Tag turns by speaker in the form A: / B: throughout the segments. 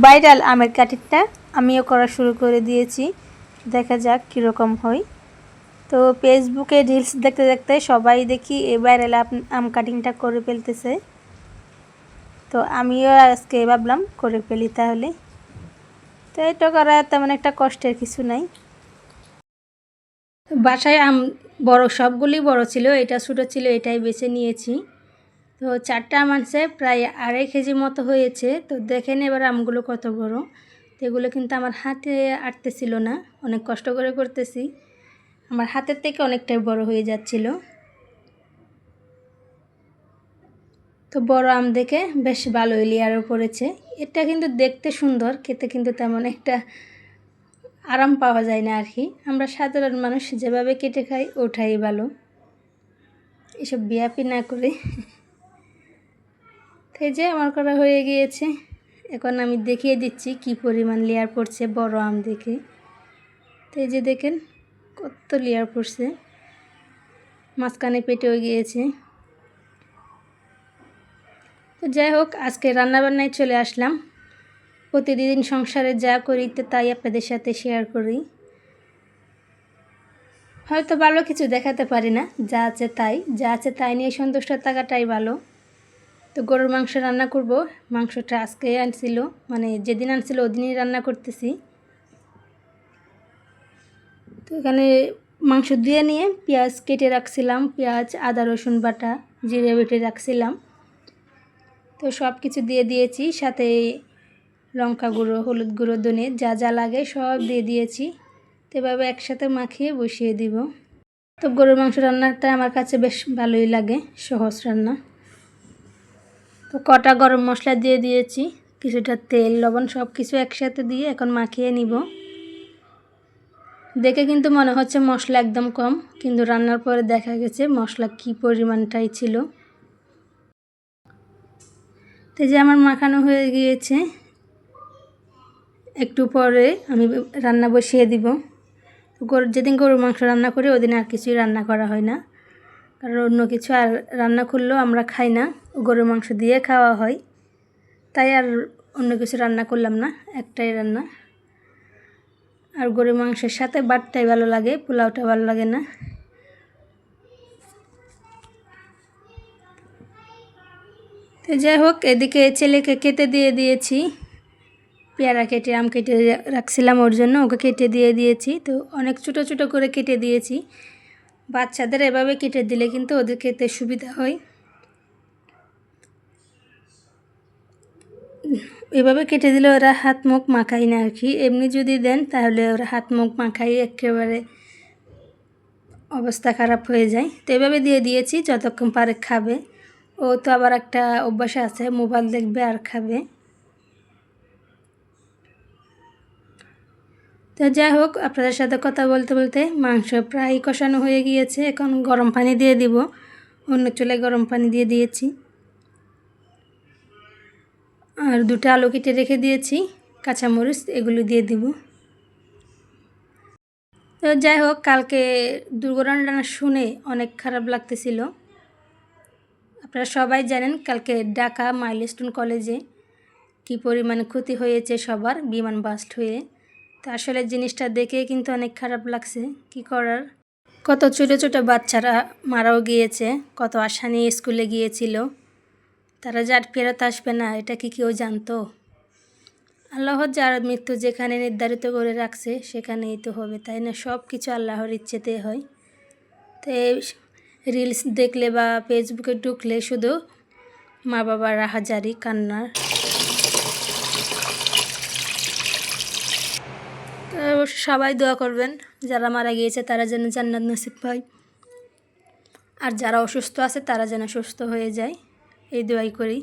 A: Viral আমের কাঠিটা আমিও করা শুরু করে দিয়েছি। দেখা যাক কীরকম হয়। তো ফেসবুকে রিলস দেখতে দেখতে সবাই দেখি এই ভাইরাল আম- আম কাটিংটা করে ফেলতেছে। তো আমিও আজকে ভাবলাম করে ফেলি তাহলে। তো এটা করা তেমন একটা কষ্টের কিছু নাই। বাসায় আম বড় সবগুলি বড় ছিল, এটা ছোটো ছিল, এটাই বেছে নিয়েছি। তো চারটা আনছে প্রায় আড়াই কেজি মতো হয়েছে। তো দেখেন এবার আমগুলো কত বড়। তো এগুলো কিন্তু আমার হাতে আটতেছিল না, অনেক কষ্ট করে করতেছি। আমার হাতের থেকে অনেকটাই বড় হয়ে যাচ্ছিল। তো বড় আম দেখে বেশ ভালোই লেয়ারও পড়েছে। এটা কিন্তু দেখতে সুন্দর, খেতে কিন্তু তেমন একটা আরাম পাওয়া যায় না আর কি। আমরা সাধারণ মানুষ যেভাবে কেটে খাই, ওঠাই ভালো। এসব বিয়াপি না করে। এই যে আমার করা হয়ে গিয়েছে। এখন আমি দেখিয়ে দিচ্ছি কি পরিমাণ লেয়ার পড়ছে বড় আম দেখে। তো এই যে দেখেন কত লেয়ার পড়ছে। মাঝখানে পেটেও গিয়েছে। তো যাই হোক, আজকে রান্নাবান্নায় চলে আসলাম। প্রতিদিন সংসারে যা করি তো তাই আপনাদের সাথে শেয়ার করি। হয়তো ভালো কিছু দেখাতে পারি না, যা আছে তাই। যা আছে তাই নিয়ে সন্তুষ্ট থাকাটাই ভালো। তো গরুর মাংস রান্না করব। মাংসটা আজকে আনছিল মানে যেদিন আনছিল ওদিনই রান্না করতেছি। তো এখানে মাংস দিয়ে নিয়ে পেঁয়াজ কেটে রাখছিলাম, পেঁয়াজ, আদা, রসুন বাটা, জিরে বেটে রাখছিলাম। তো সব কিছু দিয়ে দিয়েছি, সাথে লঙ্কা গুঁড়ো, হলুদ গুঁড়ো, ধনে যা যা লাগে সব দিয়ে দিয়েছি। তো এভাবে একসাথে মাখিয়ে বসিয়ে দিব। তো গরুর মাংস রান্নাটা আমার কাছে বেশ ভালোই লাগে, সহজ রান্না। তো কটা গরম মশলা দিয়ে দিয়েছি, কিছুটা তেল, লবণ সব কিছু একসাথে দিয়ে এখন মাখিয়ে নিব। দেখে কিন্তু মনে হচ্ছে মশলা একদম কম, কিন্তু রান্নার পরে দেখা গেছে মশলা কি পরিমাণটাই ছিল। তো যে আমার মাখানো হয়ে গিয়েছে, একটু পরে আমি রান্না বসিয়ে দিব। যেদিন গরুর মাংস রান্না করি, ওদিন আর কিছুই রান্না করা হয় না। কারণ অন্য কিছু আর রান্না করলেও আমরা খাই না। গরুর মাংস দিয়ে খাওয়া হয়। তাই আর অন্য কিছু রান্না করলাম না, একটাই রান্না। আর গরুর মাংসের সাথে বাটটাই ভালো লাগে, পোলাওটা ভালো লাগে না। তো যাই হোক, এদিকে ছেলেকে কেটে দিয়ে দিয়েছি। পেয়ারা কেটে, আম কেটে রাখছিলাম ওর জন্য, ওকে কেটে দিয়ে দিয়েছি। তো অনেক ছোটো ছোটো করে কেটে দিয়েছি। বাচ্চাদের এভাবে কেটে দিলে কিন্তু ওদের খেতে সুবিধা হয়। এভাবে কেটে দিলে ওরা হাত মুখ মাখায় না আর কি। এমনি যদি দেন তাহলে ওরা হাত মুখ মাখাই একেবারে অবস্থা খারাপ হয়ে যায়। তো এভাবে দিয়ে দিয়েছি, যতক্ষণ পারে খাবে। ও তো আবার একটা অভ্যাস আছে, মোবাইল দেখবে আর খাবে। তো যাই হোক, আপনাদের সাথে কথা বলতে বলতে মাংস প্রায় কষানো হয়ে গিয়েছে। এখন গরম পানি দিয়ে দিব। অন্য চুলায় গরম পানি দিয়ে দিয়েছি। আর দুটো আলু কেটে রেখে দিয়েছি। কাঁচামরিচ এগুলো দিয়ে দিব। তো যাই হোক, কালকে দুর্ঘটনাটা শুনে অনেক খারাপ লাগতেছিল। আপনারা সবাই জানেন কালকে ঢাকা মাইলস্টোন কলেজে কি পরিমাণে ক্ষতি হয়েছে সবার, বিমান বাস্ট হয়ে। তো আসলে জিনিসটা দেখে কিন্তু অনেক খারাপ লাগছে। কি করার? কত ছোটো ছোটো বাচ্চারা মারাও গিয়েছে, কত আশা নিয়ে স্কুলে গিয়েছিল। তারা যার ফেরত আসবে না, এটা কি কেউ জানতো? আল্লাহর যার মৃত্যু যেখানে নির্ধারিত করে রাখছে, সেখানেই তো হবে, তাই না? সব কিছু আল্লাহর ইচ্ছেতে হয়। তো রিলস দেখলে বা ফেসবুকে ঢুকলে শুধু মা বাবার হাজারি, কান্নার অবশ্য সবাই দোয়া করবেন, যারা মারা গিয়েছে তারা যেন জান্নাত নসিব পায়। আর যারা অসুস্থ আছে তারা যেন সুস্থ হয়ে যায়, এই দোয়াই করি।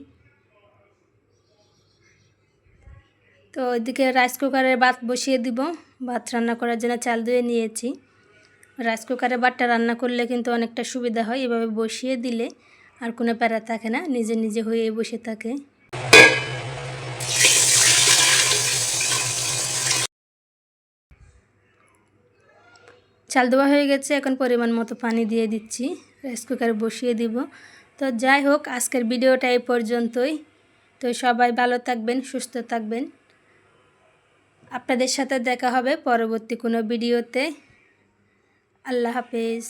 A: তো ওইদিকে রাইস কুকারে ভাত বসিয়ে দিব, ভাত রান্না করার জন্য চাল ধুয়ে নিয়েছি। রাইস কুকারে ভাতটা রান্না করলে কিন্তু অনেকটা সুবিধা হয়, এভাবে বসিয়ে দিলে আর কোনো প্যারা থাকে না, নিজে নিজে হয়ে বসে থাকে। চাল দেওয়া হয়ে গেছে, এখন পরিমাণ মতো পানি দিয়ে দিচ্ছি রাইস কুকার বসিয়ে দিব। তো যাই হোক, আজকের ভিডিওটা এই পর্যন্তই। তো সবাই ভালো থাকবেন, সুস্থ থাকবেন। আপনাদের সাথে দেখা হবে পরবর্তী কোনো ভিডিওতে। আল্লাহ হাফেজ।